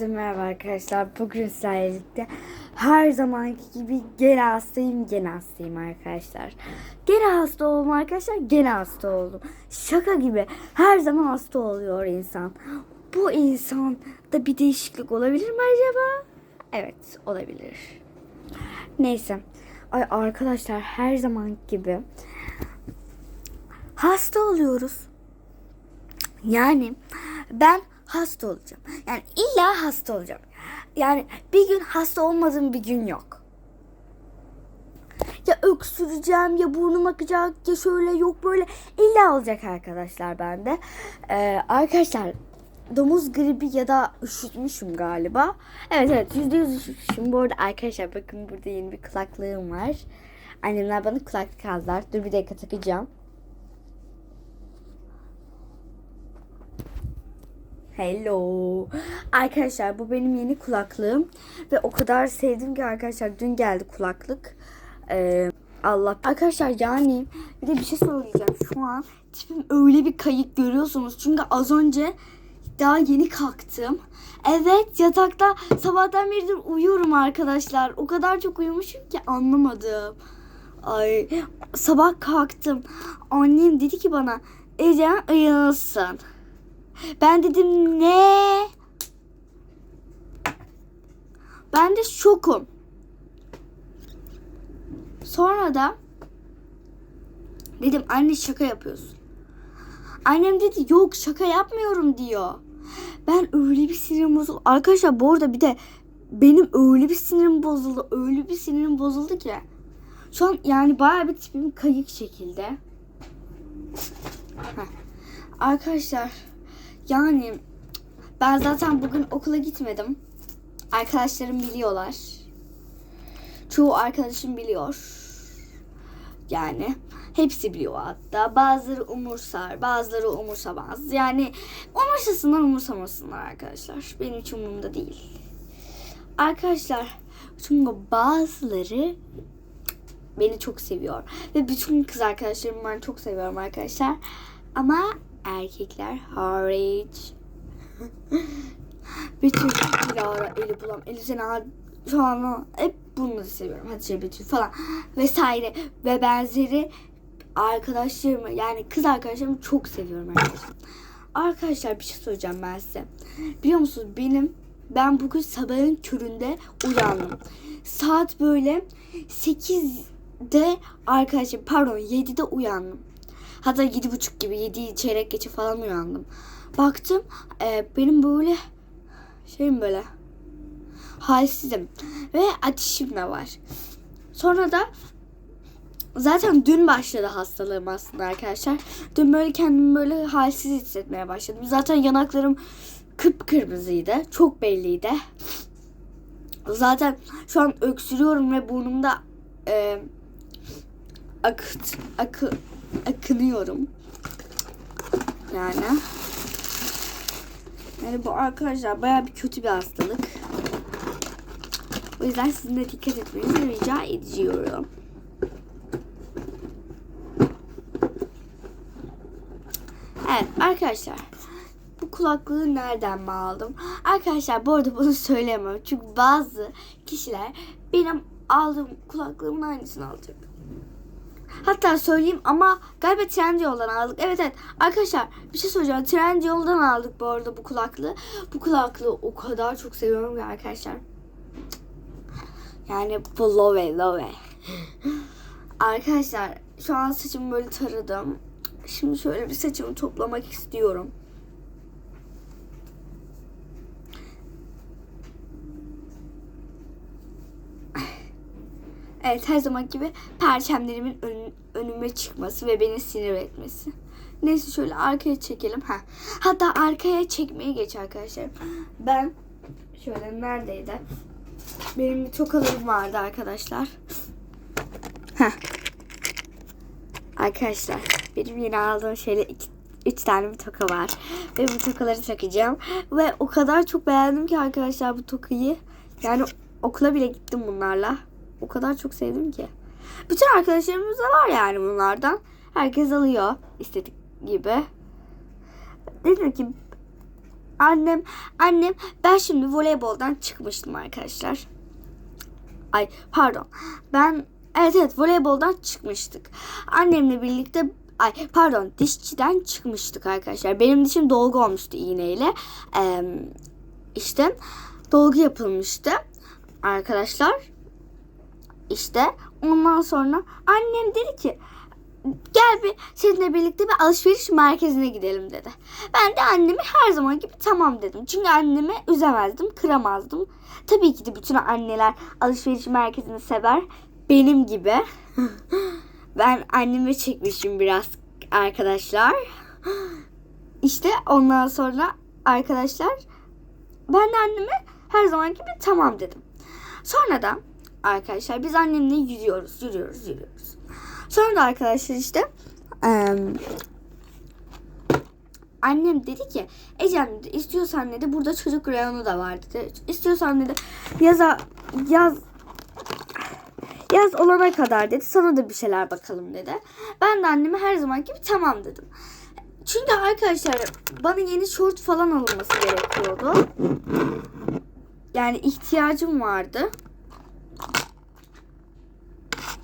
Merhaba arkadaşlar. Bugün sizlerle her zamanki gibi gene hastayım, gene hastayım arkadaşlar. Gene hasta oldum arkadaşlar, gene hasta oldum. Şaka gibi her zaman hasta oluyor insan. Bu insanda bir değişiklik olabilir mi acaba? Evet, olabilir. Neyse. Ay arkadaşlar her zaman gibi hasta oluyoruz. Yani ben hasta olacağım. Yani illa hasta olacağım. Yani bir gün hasta olmadığım bir gün yok. Ya öksüreceğim ya burnum akacak ya şöyle yok böyle illa olacak arkadaşlar bende. Ee, arkadaşlar domuz gribi ya da üşütmüşüm galiba. Evet evet yüzde yüz üşütmüşüm. Bu arada arkadaşlar bakın burada yeni bir kulaklığım var. Annemler bana kulaklık aldılar. Dur bir dakika takacağım. Hello. Arkadaşlar bu benim yeni kulaklığım. Ve o kadar sevdim ki arkadaşlar dün geldi kulaklık. Ee, Allah. Arkadaşlar yani bir de bir şey söyleyeceğim. Şu an tipim öyle bir kayık görüyorsunuz. Çünkü az önce daha yeni kalktım. Evet yatakta sabahtan beridir uyuyorum arkadaşlar. O kadar çok uyumuşum ki anlamadım. Ay sabah kalktım. Annem dedi ki bana Ece uyanırsın. Ben dedim ne? Ben de şokum. Sonra da dedim anne şaka yapıyorsun. Annem dedi yok şaka yapmıyorum diyor. Ben öyle bir sinirim bozuldu. Arkadaşlar bu arada bir de benim öyle bir sinirim bozuldu. Öyle bir sinirim bozuldu ki. Şu an yani bayağı bir tipim kayık şekilde. Heh. Arkadaşlar yani ben zaten bugün okula gitmedim. Arkadaşlarım biliyorlar. Çoğu arkadaşım biliyor. Yani hepsi biliyor hatta. Bazıları umursar, bazıları umursamaz. Yani umursasınlar, umursamasınlar arkadaşlar. Benim hiç umurumda değil. Arkadaşlar çünkü bazıları beni çok seviyor. Ve bütün kız arkadaşlarımı ben çok seviyorum arkadaşlar. Ama erkekler hariç. Betül, Dilara, Eli Bulam, Eli Sena, şu an hep bunları seviyorum. Hatice Betül falan vesaire ve benzeri arkadaşlarımı yani kız arkadaşlarımı çok seviyorum arkadaşlar. Arkadaşlar bir şey söyleyeceğim ben size. Biliyor musunuz benim ben bugün sabahın köründe uyandım. Saat böyle 8'de arkadaşlar pardon 7'de uyandım. Hatta yedi buçuk gibi yedi çeyrek geçe falan uyandım. Baktım e, benim böyle şeyim böyle halsizim ve ateşim de var. Sonra da zaten dün başladı hastalığım aslında arkadaşlar. Dün böyle kendimi böyle halsiz hissetmeye başladım. Zaten yanaklarım kıpkırmızıydı. Çok belliydi. Zaten şu an öksürüyorum ve burnumda e, akıt, akı, akınıyorum. Yani. Yani bu arkadaşlar baya bir kötü bir hastalık. O yüzden sizin de dikkat etmenizi rica ediyorum. Evet arkadaşlar. Bu kulaklığı nereden mi aldım? Arkadaşlar bu arada bunu söyleyemem. Çünkü bazı kişiler benim aldığım kulaklığımın aynısını alacak. Hatta söyleyeyim ama galiba Trendyol'dan aldık. Evet evet arkadaşlar bir şey söyleyeceğim. Trendyol'dan aldık bu arada bu kulaklığı. Bu kulaklığı o kadar çok seviyorum ki arkadaşlar. Yani bu love love. arkadaşlar şu an saçımı böyle taradım. Şimdi şöyle bir saçımı toplamak istiyorum. Evet her zaman gibi perçemlerimin ön- önüme çıkması ve beni sinir etmesi. Neyse şöyle arkaya çekelim. Ha. Hatta arkaya çekmeye geç arkadaşlar. Ben şöyle neredeydi? Benim bir tokalarım vardı arkadaşlar. Heh. Arkadaşlar benim yeni aldığım şeyle iki, üç tane bir toka var. Ve bu tokaları takacağım. Ve o kadar çok beğendim ki arkadaşlar bu tokayı. Yani okula bile gittim bunlarla. O kadar çok sevdim ki. Bütün arkadaşlarımız da var yani bunlardan. Herkes alıyor istedik gibi. Dedim ki annem annem ben şimdi voleyboldan çıkmıştım arkadaşlar. Ay pardon. Ben evet evet voleyboldan çıkmıştık. Annemle birlikte ay pardon dişçiden çıkmıştık arkadaşlar. Benim dişim dolgu olmuştu iğneyle. Ee, işte dolgu yapılmıştı arkadaşlar. İşte ondan sonra annem dedi ki gel bir seninle birlikte bir alışveriş merkezine gidelim dedi. Ben de anneme her zaman gibi tamam dedim. Çünkü annemi üzemezdim, kıramazdım. Tabii ki de bütün anneler alışveriş merkezini sever. Benim gibi. ben anneme çekmişim biraz arkadaşlar. İşte ondan sonra arkadaşlar ben de anneme her zaman gibi tamam dedim. Sonra da arkadaşlar biz annemle yürüyoruz, yürüyoruz, yürüyoruz. Sonra da arkadaşlar işte em, annem dedi ki Ecem dedi, istiyorsan dedi burada çocuk reyonu da var dedi. İstiyorsan dedi yaza yaz yaz olana kadar dedi sana da bir şeyler bakalım dedi. Ben de anneme her zaman gibi tamam dedim. Çünkü arkadaşlar bana yeni şort falan alınması gerekiyordu. Yani ihtiyacım vardı.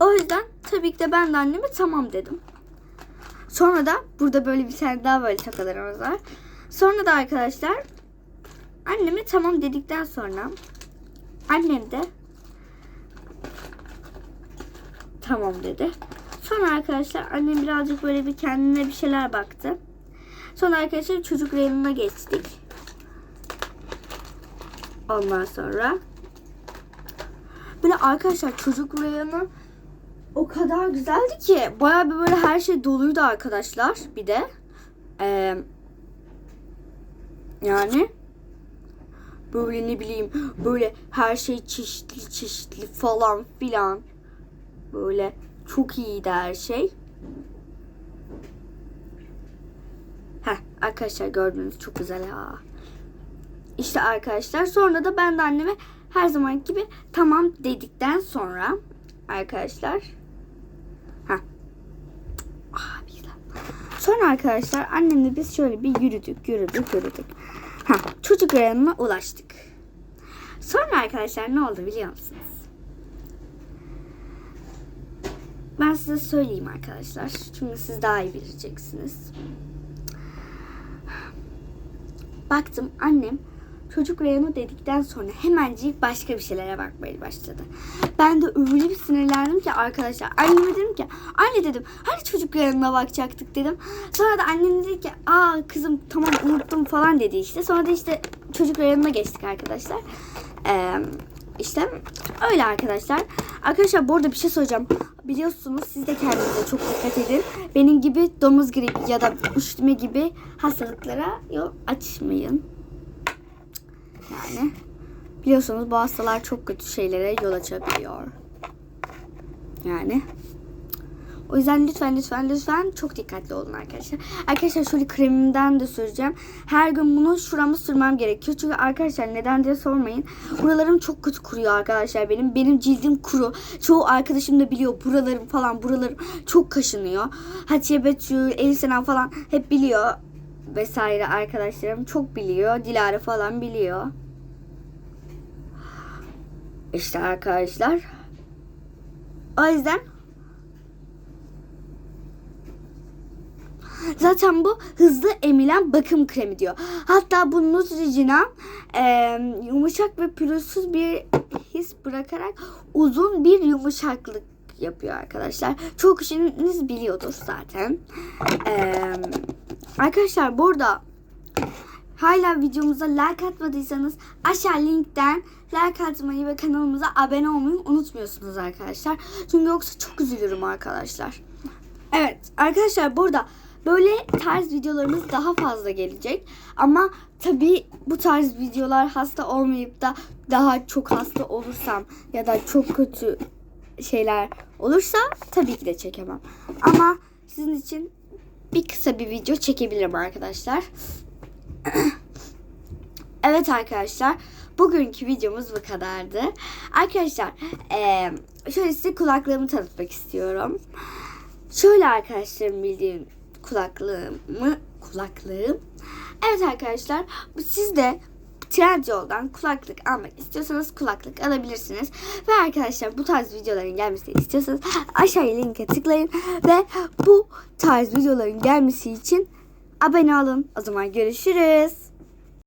O yüzden tabii ki de ben de anneme tamam dedim. Sonra da burada böyle bir tane daha böyle şakalarımız var. Sonra da arkadaşlar anneme tamam dedikten sonra annem de tamam dedi. Sonra arkadaşlar annem birazcık böyle bir kendine bir şeyler baktı. Sonra arkadaşlar çocuk reyonuna geçtik. Ondan sonra böyle arkadaşlar çocuk reyonu o kadar güzeldi ki bayağı bir böyle her şey doluydu arkadaşlar bir de. Ee, yani böyle ne bileyim böyle her şey çeşitli çeşitli falan filan. Böyle çok iyiydi her şey. Heh arkadaşlar gördüğünüz çok güzel ha. İşte arkadaşlar sonra da ben de anneme her zaman gibi tamam dedikten sonra arkadaşlar ha ah, güzel. Sonra arkadaşlar annemle biz şöyle bir yürüdük yürüdük yürüdük. Ha çocuk reyonuna ulaştık. Sonra arkadaşlar ne oldu biliyor musunuz? Ben size söyleyeyim arkadaşlar. Çünkü siz daha iyi bileceksiniz. Baktım annem çocuk reyonu dedikten sonra hemencik başka bir şeylere bakmaya başladı. Ben de öyle bir sinirlendim ki arkadaşlar. Anneme dedim ki anne dedim hani çocuk reyonuna bakacaktık dedim. Sonra da annem dedi ki aa kızım tamam unuttum falan dedi işte. Sonra da işte çocuk reyonuna geçtik arkadaşlar. Eee işte öyle arkadaşlar. Arkadaşlar bu arada bir şey söyleyeceğim. Biliyorsunuz siz de kendinize çok dikkat edin. Benim gibi domuz gribi ya da üşütme gibi hastalıklara yol açmayın. Yani biliyorsunuz bu hastalar çok kötü şeylere yol açabiliyor. Yani o yüzden lütfen lütfen lütfen çok dikkatli olun arkadaşlar. Arkadaşlar şöyle kremimden de süreceğim. Her gün bunu şurama sürmem gerekiyor. Çünkü arkadaşlar neden diye sormayın. Buralarım çok kötü kuruyor arkadaşlar benim. Benim cildim kuru. Çoğu arkadaşım da biliyor. Buralarım falan buralarım çok kaşınıyor. Elif Sena falan hep biliyor. Vesaire arkadaşlarım çok biliyor. Dilara falan biliyor. İşte arkadaşlar. O yüzden Zaten bu hızlı emilen bakım kremi diyor. Hatta bu Neutrogena e, yumuşak ve pürüzsüz bir his bırakarak uzun bir yumuşaklık yapıyor arkadaşlar. Çok kişiniz biliyordur zaten. E, arkadaşlar burada hala videomuza like atmadıysanız aşağı linkten like atmayı ve kanalımıza abone olmayı unutmuyorsunuz arkadaşlar. Çünkü yoksa çok üzülürüm arkadaşlar. Evet arkadaşlar burada böyle tarz videolarımız daha fazla gelecek. Ama tabii bu tarz videolar hasta olmayıp da daha çok hasta olursam ya da çok kötü şeyler olursa tabii ki de çekemem. Ama sizin için bir kısa bir video çekebilirim arkadaşlar. evet arkadaşlar bugünkü videomuz bu kadardı. Arkadaşlar eee, şöyle size kulaklığımı tanıtmak istiyorum. Şöyle arkadaşlarım bildiğim kulaklığımı kulaklığım Evet arkadaşlar siz de Trendyol'dan kulaklık almak istiyorsanız kulaklık alabilirsiniz. Ve arkadaşlar bu tarz videoların gelmesini istiyorsanız aşağıya linke tıklayın ve bu tarz videoların gelmesi için abone olun. O zaman görüşürüz.